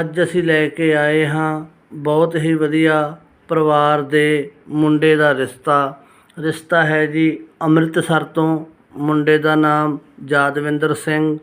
ਅੱਜ ਅਸੀਂ ਲੈ ਕੇ ਆਏ ਹਾਂ ਬਹੁਤ ਹੀ ਵਧੀਆ ਪਰਿਵਾਰ ਦੇ ਮੁੰਡੇ ਦਾ ਰਿਸ਼ਤਾ। ਰਿਸ਼ਤਾ ਹੈ ਜੀ ਅੰਮ੍ਰਿਤਸਰ ਤੋਂ ਮੁੰਡੇ ਦਾ ਨਾਮ Yadvinder Singh,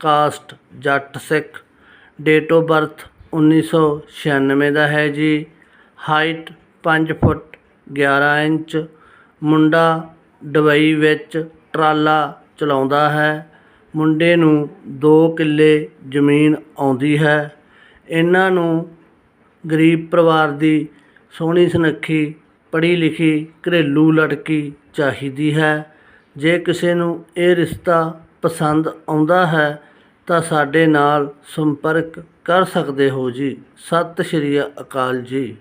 caste Jatt Sikh. Date of birth 1996 ਦਾ ਹੈ ਜੀ। Height 5 foot 11 inch. ਮੁੰਡਾ ਦੁਬਈ ਵਿੱਚ ਟਰਾਲਾ ਚਲਾਉਂਦਾ ਹੈ। ਮੁੰਡੇ ਨੂੰ 2 ਕਿੱਲੇ ਜ਼ਮੀਨ ਆਉਂਦੀ ਹੈ। ਇਹਨਾਂ ਨੂੰ ਗਰੀਬ ਪਰਿਵਾਰ ਦੀ ਸੋਹਣੀ ਸੁਨੱਖੀ ਪੜ੍ਹੀ ਲਿਖੀ ਘਰੇਲੂ ਲੜਕੀ ਚਾਹੀਦੀ ਹੈ। ਜੇ ਕਿਸੇ ਨੂੰ ਇਹ ਰਿਸ਼ਤਾ ਪਸੰਦ ਆਉਂਦਾ ਹੈ, ਤਾਂ ਸਾਡੇ ਨਾਲ ਸੰਪਰਕ ਕਰ ਸਕਦੇ ਹੋ ਜੀ। ਸਤਿ ਸ਼੍ਰੀ ਅਕਾਲ ਜੀ।